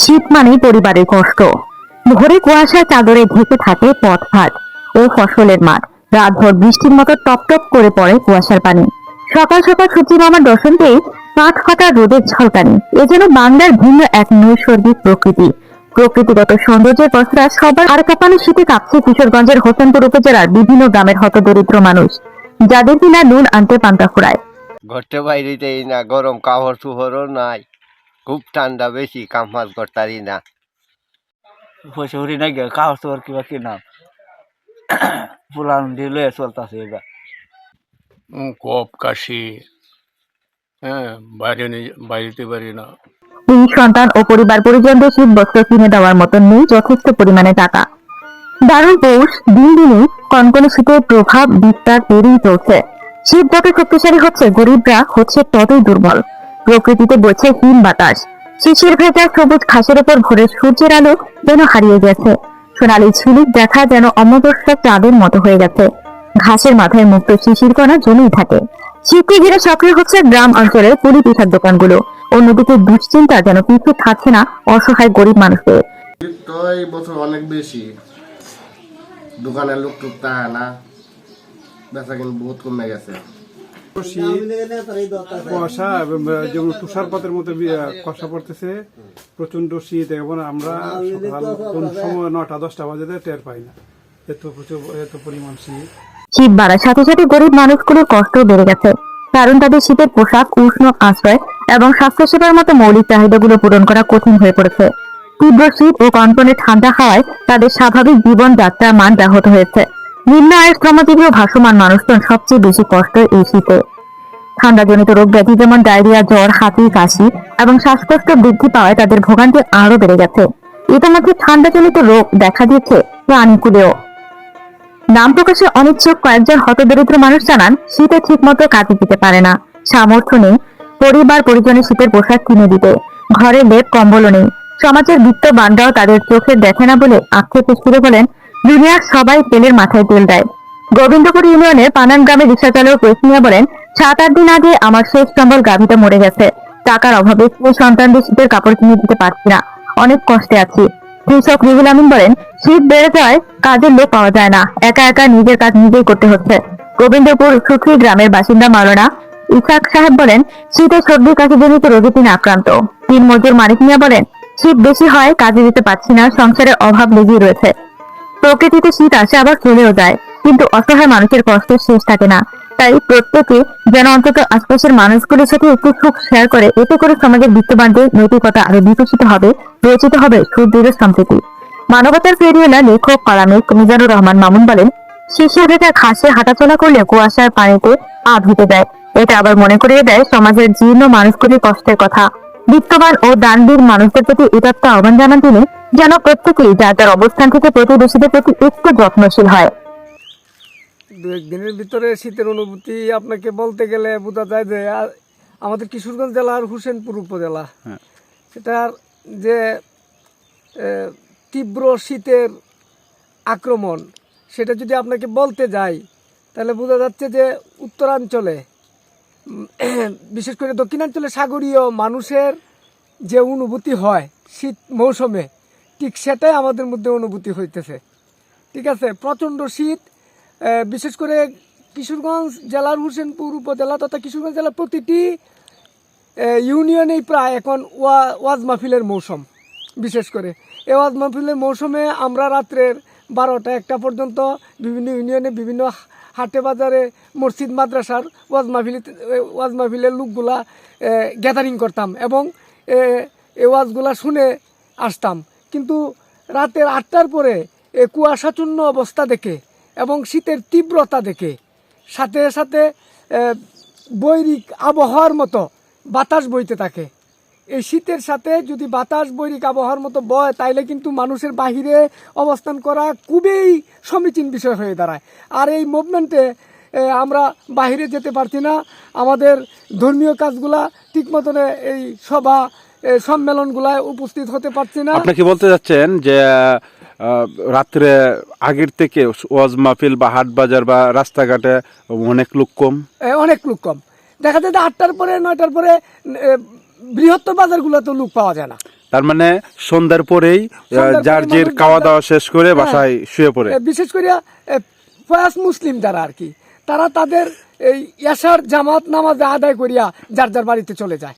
শীত মানেই পরিবারের কষ্ট। ভোরে কুয়াশার চাদরে ঢেকে থাকে পথঘাট ও ফসলের মাঠ। রাতভর বৃষ্টির মতো টপ টপ করে পড়ে কুয়াশার পানি। সকাল সকাল সূর্যি মামার দর্শনতেই কাঠ ফাটা রোদের ঝলকানি। এ যেন বাংলার ভিন্ন এক নৈসর্গিক প্রকৃতি। প্রকৃতিগত সৌন্দর্যের পথরা সবার আর কাঁপানো শীতে কাঁপছে কিশোরগঞ্জের হোসেনপুর উপজেলার বিভিন্ন গ্রামের হতদরিদ্র মানুষ। যাদের কিনা নুন আনতে পান্তা ফুরায়। ঘরতে বাইরেতেই না, গরম কাপড় চুপড়ও নাই। খুব ঠান্ডা বেশি কাম কাজ করতারি না। পয়সা উড়ি নাই গে কাগজ তোর কিবা কিনাম পুলান দিলে চলতেছে এবার। কপ কাশি হ্যাঁ বাইরে বাইরেতে পারি না। তিন সন্তান ও পরিবার পরিজনদের শীত বস্ত্র কিনে দেওয়ার মতো নেই যথেষ্ট পরিমাণে টাকা। দারুণ পৌষ দিন দিনই কনকনে শীতের প্রভাব বিস্তার পেরিয়ে চলছে। শীত যত শক্তিশালী হচ্ছে গরিবরা হচ্ছে ততই দুর্বল। প্রকৃতিতে বইছে হিম বাতাস। শিশির ভেজা সবুজ ঘাসের উপর ভোরের সূর্যের আলো যেন হারিয়ে গেছে। সোনালি ঝিলিক দেখা যেন অমদর্শক চাঁদের মতো হয়ে গেছে। ঘাসের মাথায় মুক্ত শিশির কণা জমেই থাকে। শীতকে ঘিরে সক্রিয় হচ্ছে গ্রাম অঞ্চলের পুলি পিঠার দোকানগুলো। অন্যদিকে দুশ্চিন্তা যেন পিছু থাকছে না অসহায় গরিব মানুষদের। তো এই বছর অনেক বেশি। দোকানের লোক টুক না। বেচা কিন্তু বহুত কমে গেছে। তুষারপাতের মতো পড়তেছে প্রচণ্ড শীত এবং আমরা কোন সময় নটা দশটা বাজে টের পাই না। এত প্রচুর, এত পরিমাণ শীত। শীত বাড়ার সাথে সাথে গরিব মানুষগুলোর কষ্ট বেড়ে গেছে, কারণ তাদের শীতের পোশাক, উষ্ণ আশ্রয় এবং স্বাস্থ্যসেবার মতো মৌলিক চাহিদাগুলো পূরণ করা কঠিন হয়ে পড়েছে। তীব্র শীত ও কনকনে ঠান্ডা হাওয়ায় তাদের স্বাভাবিক জীবনযাত্রার মান ব্যাহত হয়েছে। নিম্ন আয়ের শ্রমজীবী ও ভাসমান মানুষজন সবচেয়ে বেশি কষ্ট এই শীতে। ঠান্ডাজনিত রোগ ব্যাধি যেমন ডায়রিয়া, জ্বর, হাঁচি, কাশি এবং শ্বাসকষ্ট বৃদ্ধি পাওয়ায় তাদের ভোগান্তি আরও বেড়ে গেছে। ইতিমধ্যে ঠান্ডাজনিত রোগ দেখা দিয়েছে প্রাণীকুলেও। নাম প্রকাশে অনিচ্ছুক কয়েকজন হতদরিদ্র মানুষ জানান, শীতে ঠিকমতো কাজে দিতে পারে না। সামর্থ্য নেই। পরিবার পরিজনের শীতের পোশাক কিনে দিতে। ঘরে লেপ, কম্বলও নেই। সমাজের বিত্তবানরাও তাদের চোখে দেখে না বলে আক্ষেপ করে বলেন দুনিয়ার সবাই তেলের মাথায় তেল দেয়। গোবিন্দপুর ইউনিয়নের পানান গ্রামের রিক্সা চালক কৈসমিয়া বলেন, সাত আট দিন আগে আমার শেষ সম্বল গাভীটা মরে গেছে। টাকার অভাবে স্ত্রী সন্তানদের শীতের কাপড় কিনে দিতে পারছি না। অনেক কষ্টে আছি। কৃষক রুহুল আমিন বলেন, শীত বেড়ে যাওয়ায় কাজের লোক পাওয়া যায় না। একা একা নিজের কাজ নিজেই করতে হচ্ছে। গোবিন্দপুর সুখী গ্রামের বাসিন্দা মাওলানা ইসাক সাহেব বলেন, শীতে সর্দি কাশি জনিত রোগে তিনি আক্রান্ত। তিন মজুর মানিক মিয়া বলেন, শীত বেশি হয় কাজে দিতে পারছি না সংসারের অভাব লেগেই রয়েছে। প্রকৃতিতে শীত আসে আবার চলেও যায়, কিন্তু অসহায় মানুষের কষ্টের শেষ থাকে না। তাই প্রত্যেকে যেন অন্তত আশপাশের মানুষগুলোর সাথে একটু সুখ শেয়ার করে, এতে করে সমাজের বিত্তবানদের নৈতিকতা আরও বিকশিত হবে রচিত হবে সুদৃঢ় সম্প্রীতি। মানবতার ফেরিওয়ালা লেখক কলামিক মিজানুর রহমান মামুন বলেন শিশু রেখা ঘাসে হাঁটাচলা করলে কুয়াশার পানিতে পা ধুতে দেয়। এটা আবার মনে করিয়ে দেয় সমাজের জীর্ণ মানুষগুলির কষ্টের কথা। বিত্তবান ও দানবীর মানুষদের প্রতি উদাত্ত আহ্বান জানান তিনি যেন প্রত্যেকেই যার যার অবস্থান থেকে প্রতিবেশীদের প্রতি একটু যত্নশীল হয়। দু একদিনের ভিতরে শীতের অনুভূতি আপনাকে বলতে গেলে বোঝা যায় যে আমাদের কিশোরগঞ্জ জেলার হুসেনপুর উপজেলা। সেটার যে তীব্র শীতের আক্রমণ সেটা যদি আপনাকে বলতে যাই তাহলে বোঝা যাচ্ছে যে উত্তরাঞ্চলে বিশেষ করে দক্ষিণাঞ্চলে সাগরীয় মানুষের যে অনুভূতি হয় শীত মৌসুমে ঠিক সেটাই আমাদের মধ্যে অনুভূতি হইতেছে। ঠিক আছে? প্রচণ্ড শীত বিশেষ করে কিশোরগঞ্জ জেলার হোসেনপুর উপজেলা তথা কিশোরগঞ্জ জেলার প্রতিটি ইউনিয়নেই প্রায় এখন ওয়া ওয়াজ মাহফিলের মৌসুম। বিশেষ করে এই ওয়াজ মাহফিলের মৌসুমে আমরা রাত্রের বারোটা একটা পর্যন্ত বিভিন্ন ইউনিয়নে বিভিন্ন হাটে বাজারে মসজিদ মাদ্রাসার ওয়াজ মাহফিল ওয়াজ মাহফিলের লোকগুলা গ্যাদারিং করতাম এবং এ, ওয়াজগুলা শুনে আসতাম। কিন্তু রাতের আটটার পরে এ কুয়াশাচূর্ণ অবস্থা দেখে এবং শীতের তীব্রতা দেখে। সাথে সাথে বৈরিক আবহাওয়ার মতো বাতাস বইতে থাকে। এই শীতের সাথে যদি বাতাস বৈরিক আবহাওয়ার মতো বয়, তাইলে কিন্তু মানুষের বাহিরে অবস্থান করা খুবই সমীচীন বিষয় হয়ে দাঁড়ায়। আর এই মুভমেন্টে আমরা বাহিরে যেতে পারছি না। আমাদের ধর্মীয় কাজগুলা ঠিক মতনে এই সভা সম্মেলনগুলায় উপস্থিত হতে পারছি না। আপনি কি বলতে যাচ্ছেন যে রাত্রে আগের থেকে ওয়াজ মাহফিল বা হাট বাজার বা রাস্তাঘাটে অনেক লোক কম? অনেক লোক কম। দেখা যায় আটটার পরে নয়টার পরে বৃহত্তর বাজারগুলো তো লোক পাওয়া যায় না। তার মানে সন্ধ্যার পরেই যার যে খাওয়া দাওয়া শেষ করে হ্যাঁ। বাসায় শুয়ে পড়ে। বিশেষ করে ফয়াস মুসলিম যারা আর কি তারা তাদের এই ইয়াসার জামাত নামাজ আদায় করিয়া যার যার বাড়িতে চলে যায়।